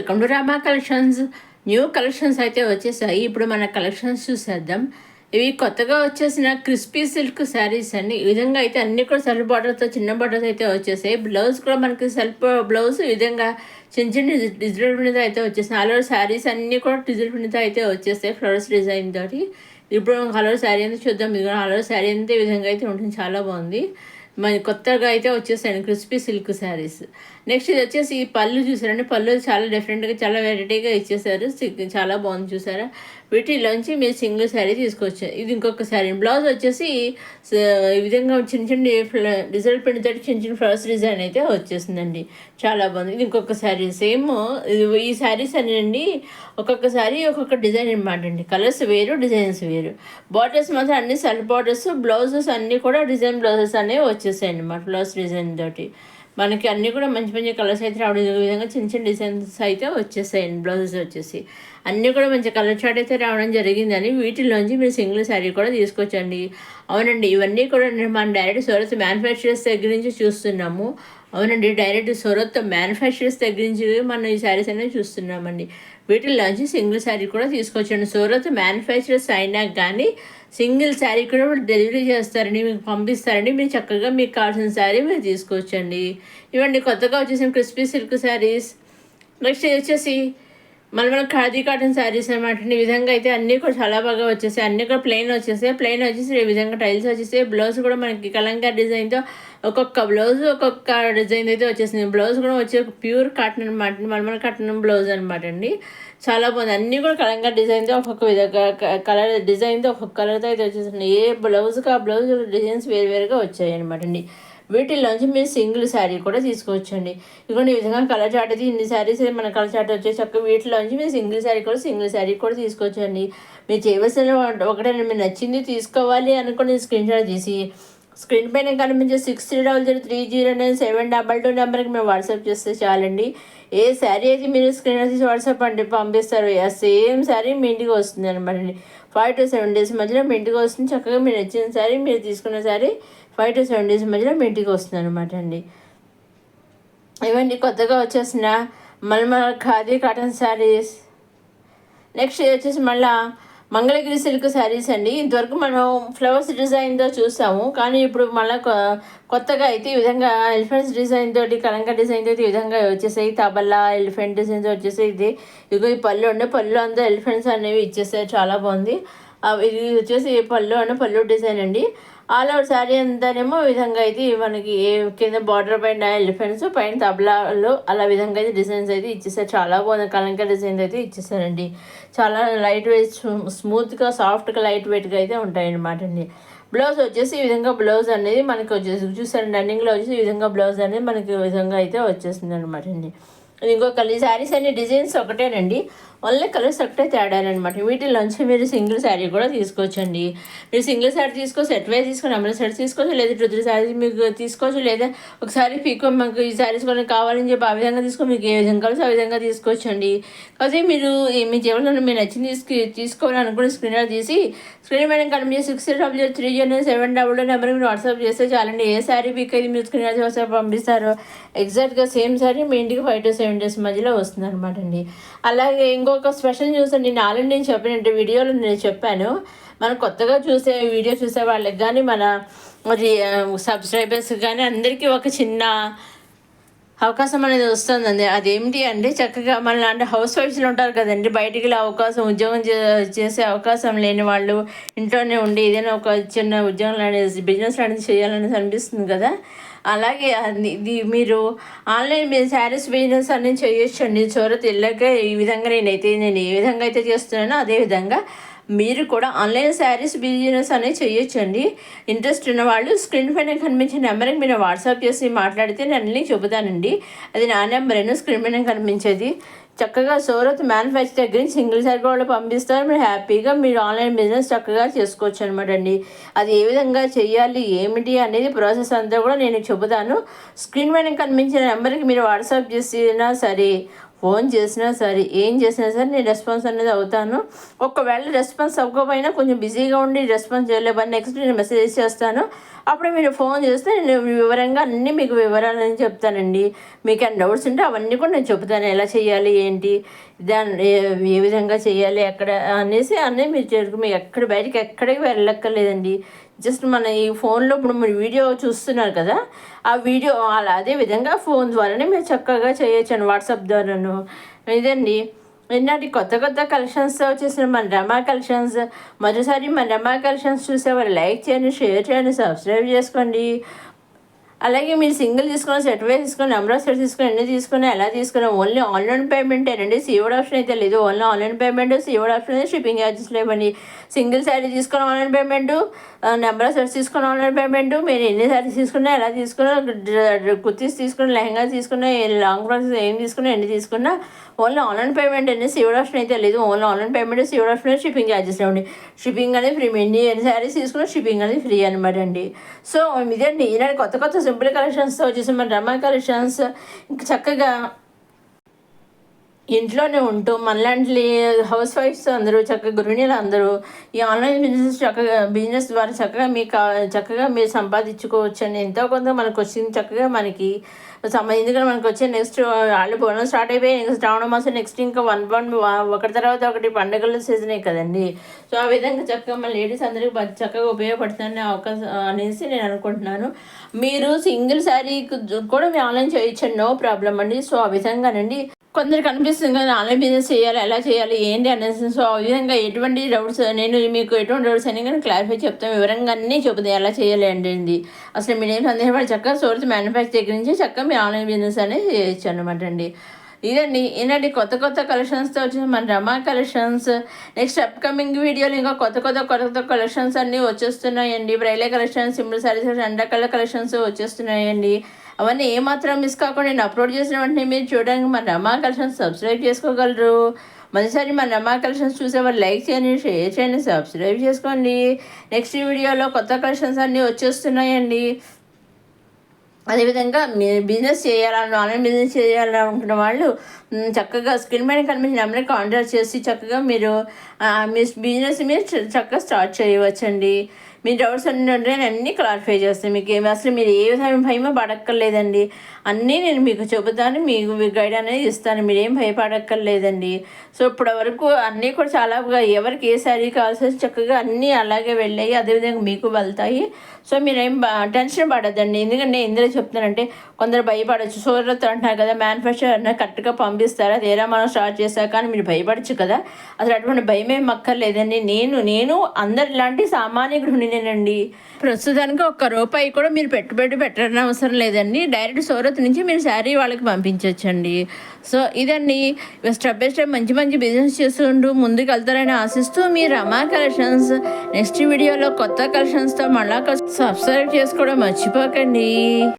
Welcome to Rama collections new collections అయితే వచ్చేసాయి. ఇప్పుడు మన కలెక్షన్స్ చూసేద్దాం. ఇవి కొత్తగా వచ్చేసిన క్రిస్పీ సిల్క్ శారీస్ అండి. ఈ విధంగా అయితే అన్నీ కూడా సెల్ఫ్ బార్డర్తో చిన్న బార్డర్స్ అయితే వచ్చేసాయి. బ్లౌజ్ కూడా మనకి సెల్ఫ్ బ్లౌజ్ ఈ విధంగా చిన్న చిన్న డిజిటల్ ప్రింట్ అయితే వచ్చేసాయి. ఆల్ ఓవర్ శారీస్ అన్నీ కూడా డిజిటల్ ప్రింట్ అయితే వచ్చేసాయి ఫ్లవర్స్ డిజైన్ తోటి. ఇప్పుడు కలర్ శారీ అంతా చూద్దాం. ఇది కలర్ శారీ అంతా ఈ విధంగా అయితే ఉంటుంది. చాలా బాగుంది. మన కొత్తగా అయితే వచ్చేసాయండి క్రిస్పీ సిల్క్ శారీస్. నెక్స్ట్ ఇది వచ్చేసి ఈ పళ్ళు చూసారండి పళ్ళు చాలా డిఫరెంట్గా చాలా వెరైటీగా ఇచ్చేసారు. చాలా బాగుంది చూసారా? వీటిలోంచి మీరు సింగిల్ శారీ తీసుకోవచ్చు ఇది ఇంకొక శారీ. బ్లౌజ్ వచ్చేసి ఈ విధంగా చిన్న చిన్న డిజైన్ ప్రింట్ తోటి చిన్న చిన్న ఫ్లవర్స్ డిజైన్ అయితే వచ్చేసిందండి. చాలా బాగుంది. ఇది ఇంకొక శారీ. సేమ్ ఈ శారీస్ అండి ఒక్కొక్క శారీ ఒక్కొక్క డిజైన్ అనమాట అండి. కలర్స్ వేరు డిజైన్స్ వేరు. బార్డర్స్ మాత్రం అన్ని సెల్ఫ్ బార్డర్స్ బ్లౌజెస్ అన్నీ కూడా డిజైన్ బ్లౌజెస్ అనేవి వచ్చేసాయండి మా ఫ్లవర్స్ డిజైన్ తోటి. మనకి అన్నీ కూడా మంచి మంచి కలర్స్ అయితే రావడం ఈ విధంగా చిన్న చిన్న డిజైన్స్ అయితే వచ్చేసాయండి బ్లౌజెస్ వచ్చేసి. అన్నీ కూడా మంచి కలర్ చార్ట్ అయితే రావడం జరిగిందని వీటిలోంచి మీరు సింగిల్ శారీ కూడా తీసుకొచ్చండి. అవునండి ఇవన్నీ కూడా మనం డైరెక్ట్ సూరత్ మ్యానుఫ్యాక్చరర్స్ దగ్గర నుంచి చూస్తున్నాము. అవునండి డైరెక్ట్ సూరత్ మ్యానుఫ్యాక్చరర్స్ దగ్గర నుంచి మనం ఈ శారీస్ అనేవి చూస్తున్నామండి. వీటిల్లోంచి సింగిల్ శారీ కూడా తీసుకొచ్చాను. సూరత్ మ్యానుఫ్యాక్చరర్స్ అయినా కానీ సింగిల్ శారీ కూడా వాళ్ళు డెలివరీ చేస్తారండి మీకు పంపిస్తారండి మీరు చక్కగా మీకు కావాల్సిన శారీ మీరు తీసుకోవచ్చండి ఇవ్వండి కొత్తగా వచ్చేసిన క్రిస్పీ సిల్క్ శారీస్. నెక్స్ట్ వచ్చేసి మళ్ళీ మనం ఖాదీ కాటన్ శారీస్ అనమాట ఈ విధంగా అయితే అన్నీ కూడా చాలా బాగా వచ్చేసాయి. అన్నీ కూడా ప్లెయిన్ వచ్చేసాయి. ప్లెయిన్ వచ్చేసి ఈ విధంగా టైల్స్ వచ్చేసాయి. బ్లౌజ్ కూడా మనకి కలంకార్ డిజైన్తో ఒక్కొక్క బ్లౌజ్ ఒక్కొక్క డిజైన్ అయితే వచ్చేసింది. బ్లౌజ్ కూడా వచ్చే ప్యూర్ కాటన్ అనమాట మల్మల కాటన్ బ్లౌజ్ అనమాట అండి. చాలా బాగుంది. అన్నీ కూడా కలంకార్ డిజైన్తో ఒక్కొక్క విధంగా కలర్ డిజైన్తో ఒక్కొక్క కలర్తో అయితే వచ్చేసింది ఏ బ్లౌజ్కి ఆ బ్లౌజ్ డిజైన్స్ వేరువేరుగా వచ్చాయి అనమాట అండి. వీటిల్లోంచి మీరు సింగిల్ శారీ కూడా తీసుకోవచ్చండి. ఇదిగోండి ఈ విధంగా కలర్ చాట్ అయితే ఇన్ని శారీస్ మన కలర్ చాట్ వచ్చే వీటిలోంచి మీరు సింగిల్ శారీ కూడా సింగిల్ శారీ కూడా తీసుకోవచ్చండి. మీరు చేయవలసిన ఒకటే మీరు నచ్చింది తీసుకోవాలి అనుకుని స్క్రీన్ షాట్ తీసి స్క్రీన్ పైన కనిపించే six three double zero three zero nine seven double two నెంబర్కి మేము వాట్సాప్ చేస్తే చాలండి. ఏ శారీ అయితే మీరు స్క్రీన్ తీసి వాట్సాప్ అంటే పంపిస్తారు ఆ సేమ్ శారీ మీ ఇంటికి వస్తుంది అనమాట అండి. ఫైవ్ టు సెవెన్ డేస్ మధ్యలో మీ ఇంటికి వస్తుంది. చక్కగా మీరు నచ్చిన శారీ మీరు తీసుకున్న sari five to seven days మధ్యలో మీ ఇంటికి వస్తుంది అనమాట అండి. ఇవన్నీ కొత్తగా వచ్చేసిన మల్మల ఖాదీ కాటన్ శారీస్. నెక్స్ట్ ఇది వచ్చేసి మళ్ళా మంగళగిరి సిల్క్ శారీస్ అండి. ఇంతవరకు మనం ఫ్లవర్స్ డిజైన్తో చూసాము. కానీ ఇప్పుడు మళ్ళీ కొత్తగా అయితే ఈ విధంగా ఎలిఫెంట్స్ డిజైన్ తోటి కలంక డిజైన్ తోటి ఈ విధంగా వచ్చేసాయి. తబలా ఎలిఫెంట్ డిజైన్ వచ్చేసాయి. ఇది ఇదిగో ఈ పళ్ళు ఉండే పళ్ళు అంతా ఎలిఫెంట్స్ అనేవి ఇచ్చేసాయి చాలా బాగుంది. ఇది వచ్చేసి పళ్ళు అన్న పళ్ళు డిజైన్ అండి. ఆల్ ఓవర్ శారీ అంతానేమో ఈ విధంగా అయితే మనకి కింద బార్డర్ పైన ఎలిఫెంట్స్ పైన తబలాలు అలా విధంగా అయితే డిజైన్స్ అయితే ఇచ్చేసారు. చాలా బాగుంది. కలంక డిజైన్స్ అయితే ఇచ్చేసారండి. చాలా లైట్ వెయిట్ స్మూత్గా సాఫ్ట్గా లైట్ వెయిట్గా అయితే ఉంటాయన్నమాట అండి. బ్లౌజ్ వచ్చేసి ఈ విధంగా బ్లౌజ్ అనేది మనకి వచ్చేసి చూసారు? రన్నింగ్లో వచ్చేసి ఈ విధంగా బ్లౌజ్ అనేది మనకి విధంగా అయితే వచ్చేసింది అనమాట అండి. ఇది ఇంకొక ఈ శారీస్ అన్ని డిజైన్స్ ఒకటేనండి. ఓన్లీ కలర్స్ ఒకటే తేడాలన్నమాట వీటిలోంచి మీరు సింగిల్ శారీ కూడా తీసుకోవచ్చండి. మీరు సింగిల్ శారీ తీసుకో సెట్ వైజ్ తీసుకొని అమలు సెట్ తీసుకోవచ్చు లేదా టూ త్రీ శారీస్ మీకు తీసుకోవచ్చు లేదా ఒకసారి పీకో మాకు ఈ శారీస్ కొన్ని కావాలని చెప్పి ఆ విధంగా తీసుకో మీకు ఏ విధంగా కావాల్సి ఆ విధంగా తీసుకోవచ్చండి. కాకపోతే మీరు మీ జీవనంలో మీరు నచ్చింది తీసుకు తీసుకోవాలనుకున్న స్క్రీన్ తీసి స్క్రీన్ మీద కనిపించే six double zero three zero seven double number మీరు వాట్సాప్ చేస్తే చాలండి. ఏ శారీ పిక్ అయితే మీరు స్క్రీన్ మీద వాట్సాప్ పంపిస్తారో. ఎగ్జాక్ట్గా సేమ్ శారీ మీ ఇంటికి ఫైవ్ టు సెవెన్ డేస్ మధ్యలో వస్తుంది అనమాట అండి అలాగే ఇంకొక స్పెషల్ న్యూస్ అండి నేను ఆల్రెడీ నేను చెప్పినట్టు వీడియోలో నేను చెప్పాను. మనం కొత్తగా చూసే వీడియో చూసే వాళ్ళకి కానీ మన సబ్స్క్రైబర్స్ కానీ అందరికీ ఒక చిన్న అవకాశం అనేది వస్తుందండి. అదేమిటి అంటే చక్కగా మన లాంటి హౌస్ వైఫ్స్లు ఉంటారు కదండి. బయటికి వెళ్ళే అవకాశం ఉద్యోగం చేసే అవకాశం లేని వాళ్ళు ఇంట్లోనే ఉండి ఏదైనా ఒక చిన్న ఉద్యోగం అనేది బిజినెస్ అనేది చేయాలని అనిపిస్తుంది కదా. అలాగే అది- ఇది మీరు ఆన్లైన్ మీద శారీస్ బిజినెస్ అనేది చేయొచ్చండి. సూరత్ వెళ్ళాక ఈ విధంగా నేనైతే నేను ఏ విధంగా అయితే చేస్తున్నానో అదే విధంగా మీరు కూడా ఆన్లైన్ శారీస్ బిజినెస్ అనేది చేయొచ్చండి. ఇంట్రెస్ట్ ఉన్న వాళ్ళు స్క్రీన్ పైన కనిపించే నెంబర్కి మీరు వాట్సాప్ చేసి మాట్లాడితే నేను అన్నీ చెబుతానండి. అది నా నెంబరేను స్క్రీన్ పైన కనిపించేది. చక్కగా సూరత్ మ్యానుఫ్యాక్చర్ దగ్గర నుంచి సింగిల్ సైడ్ వాళ్ళు పంపిస్తారు. మీరు హ్యాపీగా మీరు ఆన్లైన్ బిజినెస్ చక్కగా చేసుకోవచ్చు అనమాట అండి అది ఏ విధంగా చేయాలి ఏమిటి అనేది ప్రాసెస్ అంతా కూడా నేను చెబుతాను. స్క్రీన్ పైన కనిపించిన నెంబర్కి మీరు వాట్సాప్ చేసినా సరే ఫోన్ చేసినా సరే ఏం చేసినా సరే నేను రెస్పాన్స్ అనేది అవుతాను. ఒకవేళ రెస్పాన్స్ అవ్వకపోయినా కొంచెం బిజీగా ఉండి రెస్పాన్స్ చేయలేబని నెక్స్ట్ నేను మెసేజ్ చేస్తాను. అప్పుడు మీరు ఫోన్ చేస్తే నేను వివరంగా అన్నీ మీకు వివరాలని చెప్తానండి. మీకు ఏమైనా డౌట్స్ ఉంటే అవన్నీ కూడా నేను చెప్తాను ఎలా చేయాలి ఏంటి దాన్ని ఏ- విధంగా చేయాలి ఎక్కడ అనేసి అన్నీ మీరు చేరుకు మీరు ఎక్కడ బయటకు ఎక్కడికి వెళ్ళక్కర్లేదండి. జస్ట్ మన ఈ ఫోన్లో ఇప్పుడు మీరు వీడియో చూస్తున్నారు కదా ఆ వీడియో అలా అదే విధంగా ఫోన్ ద్వారానే మీరు చక్కగా చేయొచ్చు వాట్సాప్ ద్వారాను. ఇదండి. నిన్నటి కొత్త కొత్త కలెక్షన్స్ వచ్చేసిన మన రమా కలెక్షన్స్. మరోసారి మన రమా కలెక్షన్స్ చూసేవారు లైక్ చేయండి షేర్ చేయండి సబ్స్క్రైబ్ చేసుకోండి. అలాగే మీరు సింగిల్ తీసుకున్న సెట్ వైజ్ తీసుకుని నెంబర్ ఆఫ్ సెట్స్ తీసుకుని ఎన్ని తీసుకున్నా ఎలా తీసుకున్నా ఓన్లీ ఆన్లైన్ పేమెంట్ అండి సీఓడ్ ఆప్షన్ అయితే లేదు. Only online payment COD option అయితే షిప్పింగ్ ఛార్జెస్ లేవండి. సింగిల్ శారీ తీసుకుని online payment number of sets తీసుకుని ఆన్లైన్ పేమెంట్ మీరు ఎన్ని శారీస్ తీసుకున్నా ఎలా తీసుకున్నా కుర్తీస్ తీసుకున్నా లెహంగా తీసుకున్నా లాంగ్ ఫ్రాక్స్ ఏం తీసుకున్నా ఎన్ని తీసుకున్నా ఓన్లీ ఆన్లైన్ పేమెంట్ అనేది సీవడ్ ఆప్షన్ అయితే లేదు. Only online payment COD option shipping charges లేవండి. షిప్పింగ్ అనేది ఫ్రీ. ఎన్ని ఎన్ని శారీస్ తీసుకున్నా షిప్పింగ్ అనేది ఫ్రీ అనమాట అండి. సో ఇదండి. ఈనాడు కొత్త కొత్త సింపుల్ కలెక్షన్స్తో వచ్చేసి మన డ్రామా కలెక్షన్స్ ఇంకా చక్కగా ఇంట్లోనే ఉంటూ మనలాంటి హౌస్ వైఫ్స్ అందరూ చక్కగా గృహిణులు అందరూ ఈ ఆన్లైన్ బిజినెస్ చక్కగా బిజినెస్ ద్వారా చక్కగా మీకు చక్కగా మీరు సంపాదించుకోవచ్చు అని ఎంతో కొంత మనకు వచ్చింది. చక్కగా మనకి సమ ఎందుకంటే మనకు వచ్చే నెక్స్ట్ వాళ్ళు బోనం స్టార్ట్ అయిపోయి నెక్స్ట్ శ్రావణ మాసం నెక్స్ట్ ఇంకా వన్ వన్ ఒకటి తర్వాత ఒకటి పండుగల సీజనే కదండి. సో ఆ విధంగా చక్కగా మన లేడీస్ అందరికీ చక్కగా ఉపయోగపడుతుందని అవకాశం అనేసి నేను అనుకుంటున్నాను. మీరు సింగిల్ శారీ కూడా మీరు ఆన్లైన్ చేయొచ్చు నో ప్రాబ్లం అండి. సో ఆ విధంగానండి. కొందరికి అనిపిస్తుంది కానీ ఆన్లైన్ బిజినెస్ చేయాలి ఎలా చేయాలి ఏంటి? అనేసి. సో ఆ విధంగా ఎటువంటి డౌట్స్ నేను మీకు ఎటువంటి డౌట్స్ అని కానీ క్లారిఫై చెప్తాను వివరంగా అన్నీ చెబుతాయి ఎలా చేయాలి అండి అసలు మీరేం ఏం సందేహపడి చక్కగా సోర్స్ మ్యానుఫ్యాక్చర్ దగ్గర నుంచి చక్కగా మీ ఆన్లైన్ బిజినెస్ అనేది చేయొచ్చు అనమాట అండి. ఇదండి ఈనాటి కొత్త కొత్త కలెక్షన్స్తో వచ్చిన మన రమా కలెక్షన్స్ నెక్స్ట్ అప్కమింగ్ వీడియోలు ఇంకా కొత్త కొత్త కొత్త కొత్త కలెక్షన్స్ అన్నీ వచ్చేస్తున్నాయండి. బ్రైలే collections simple saris under collections వచ్చేస్తున్నాయండి. అవన్నీ ఏమాత్రం మిస్ కాకుండా నేను అప్లోడ్ చేసిన వెంటనే మీరు చూడడానికి మన రమా కలెక్షన్స్ సబ్స్క్రైబ్ చేసుకోగలరు. మొదటిసారి మన రమా కలెక్షన్స్ చూసేవారు లైక్ చేయండి షేర్ చేయండి సబ్స్క్రైబ్ చేసుకోండి. నెక్స్ట్ వీడియోలో కొత్త కలెక్షన్స్ అన్నీ వచ్చేస్తున్నాయండి. అదేవిధంగా బిజినెస్ చేయాలని ఆన్లైన్ బిజినెస్ చేయాలనుకున్న వాళ్ళు చక్కగా స్క్రీన్ పైన కనిపించిన నెంబర్ని కాంటాక్ట్ చేసి చక్కగా మీరు మీ బిజినెస్ మీరు చక్కగా స్టార్ట్ చేయవచ్చండి. మీ డౌట్స్ అన్నీ ఉంటే నేను అన్నీ క్లారిఫై చేస్తాను మీకు ఏమి అసలు మీరు ఏ విధమైన భయమో పడక్కర్లేదండి. అన్నీ నేను మీకు చెబుతాను. మీకు గైడ్ అనేది ఇస్తాను. మీరేం భయపడక్కర్లేదండి. సో ఇప్పటి వరకు అన్నీ కూడా చాలా ఎవరికి ఏ శారీ కావాల్సి చక్కగా అన్నీ అలాగే వెళ్ళాయి. అదేవిధంగా మీకు వెళ్తాయి. సో మీరేం బా- టెన్షన్ పడద్దండి. ఎందుకంటే నేను ఇందులో చెప్తానంటే కొందరు భయపడచ్చు. సూరత్ అంటున్నారు కదా మ్యానుఫ్యాక్చర్ అన్న కరెక్ట్గా పంపిస్తారా? తీరా మనం స్టార్ట్ చేశాక కానీ మీరు భయపడచ్చు కదా. అసలు అటువంటి భయమేం అక్కర్లేదండి. నేను నేను అందరు ఇలాంటి సామాన్య గృహిణినేనండి ప్రస్తుతానికి ఒక్క రూపాయి కూడా మీరు పెట్టుబడి పెట్టడం అవసరం లేదండి. డైరెక్ట్ సూరత్ నుంచి మీరు శారీ వాళ్ళకి పంపించవచ్చండి సో ఇదండి. స్టెప్ బై స్టెప్ మంచి మంచి బిజినెస్ చేస్తుంటూ ముందుకు వెళ్తారని ఆశిస్తూ మీ రమా కలెక్షన్స్. నెక్స్ట్ వీడియోలో కొత్త కలెక్షన్స్తో మళ్ళా సబ్స్క్రైబ్ చేసుకోవడం మర్చిపోకండి.